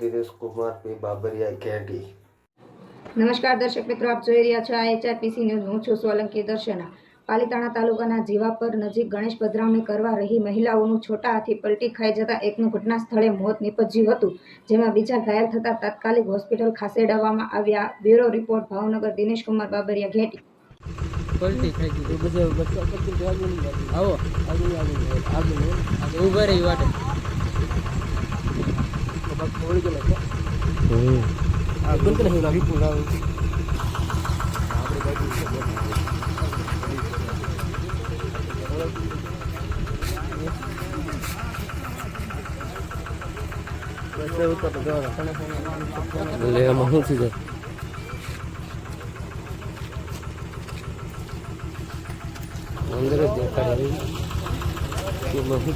Dinesh Kumar P. Babariya કેડી નમસ્કાર દર્શક મિત્રો આપ જોઈ રહ્યા છો આ એચઆરપીસી ન્યૂઝ. હું છું સોલંકી દર્શના. પાલીતાણા તાલુકાના જીવાપર નજીક ગણેશ પધરાવણી કરવા રહી મહિલાઓનું છોટા હાથી પલટી ખાઈ જતા એકનું ઘટના સ્થળે મોત નીપજ્યું હતું જેમાં બીજા ઘાયલ થતા તાત્કાલિક હોસ્પિટલ ખસેડવામાં આવ્યા. Bureau report Bhavnagar Dinesh Kumar Babariya Gheti. પલટી ખાઈ ગઈ. બધે બચ્ચા આવો. આગળ આગળ આગળ ઊભા રહી વાટે. એટલે એમાં શું થઈ જાય અંદર જ દેખાડે. એમાં શું